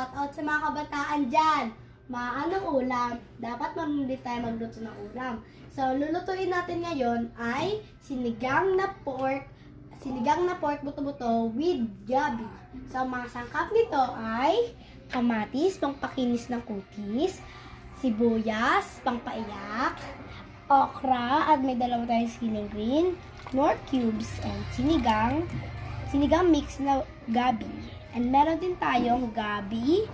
shout out sa mga kabataan dyan. Maanong ulam? Dapat marunong tayo magluto ng ulam. So, lulutuin natin ngayon ay sinigang na pork, sinigang na pork buto-buto with gabi. So, mga sangkap nito ay kamatis, pangpakinis ng cookies, sibuyas, pangpaiyak, okra, at may dalawa tayong siling green, nor cubes, and sinigang, sinigang mix na gabi. And meron din tayong gabi,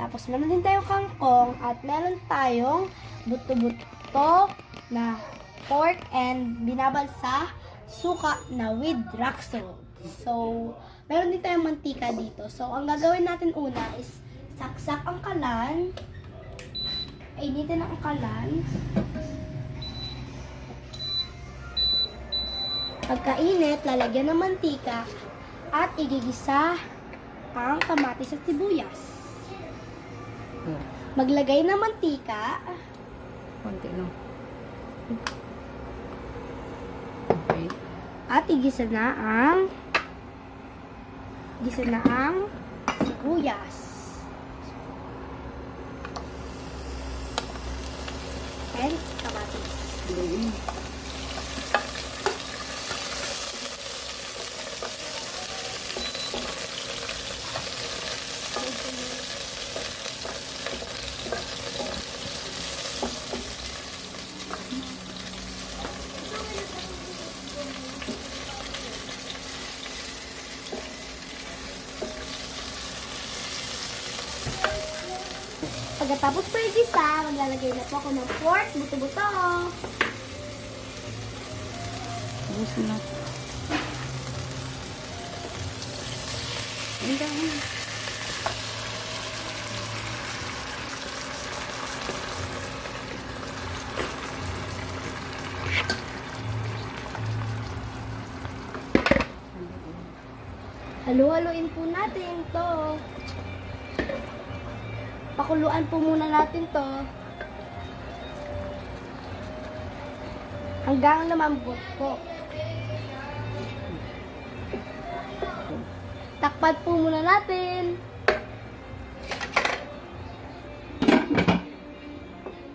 tapos meron din tayong kangkong, at meron tayong buto-buto na pork and binabal sa suka na with salt. So, meron din tayong mantika dito. So, ang gagawin natin una is saksak ang kalan. Initin ang kalan. Pagkainit, lalagyan ng mantika at igigisa ang kamatis at sibuyas. Maglagay ng mantika. Konti lang. Okay. At igisa na ang igisa na ang sibuyas. And kamatis. Haluin. Pagkatapos po igisa, maglalagay na po ako ng pork, buto-buto. Ubus na. Ayun ka na. Halu-haluin po natin to. Pakuluan po muna natin to. Hanggang lumambot po. Takpan po muna natin.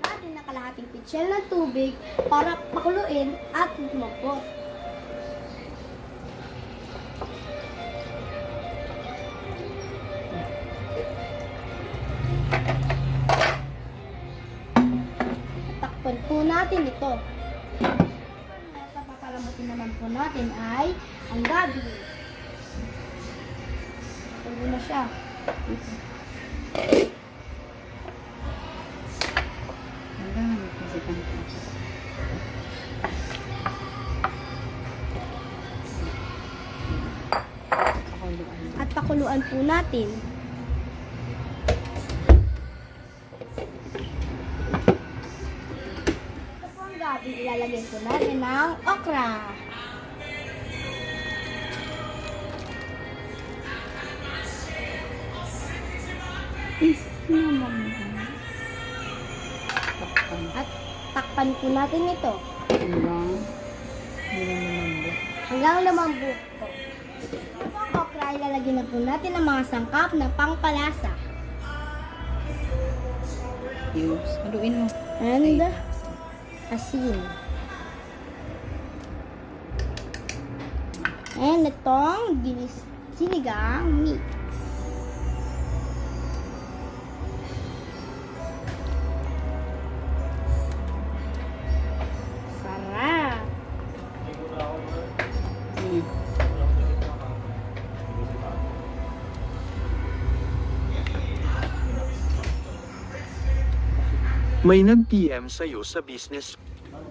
natin na kalahating pitsyel ng tubig para pakuluin at lumambot. Takpan po natin ito. At ang papalamutin naman po natin ay ang gabi. Tulo na siya. At pakuluan po natin. Ilalagay po natin ng okra. At takpan po natin ito. Hanggang. Hanggang lumambot po. Ang okra. Ilalagay na po natin ang mga sangkap na pangpalasa. Cubes. Haluin mo. And Ay, asin. And itong sinigang mix. May nag-PM sa'yo sa business.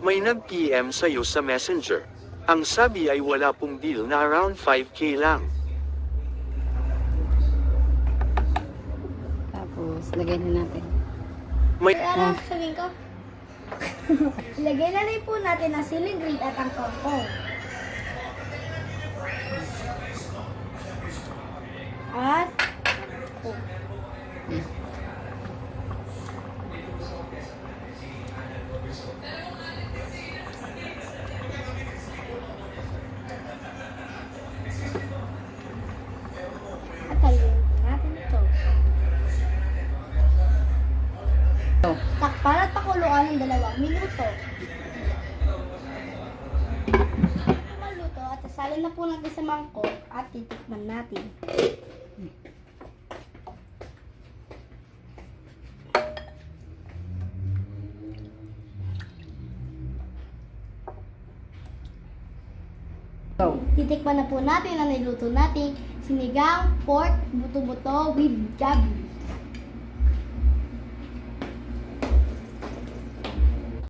May nag-PM sa'yo sa messenger. Ang sabi ay wala pong deal na around 5k lang. Tapos, lagay na natin. May Ano ang sabihin ko? Ilagay na rin po natin ang siling green at ang kangkong. Ng dalawang minuto. Maluto at sasalin na po natin sa mangkok at titikman natin. Titikman na po natin ang niluto natin sinigang pork buto-buto with gabi.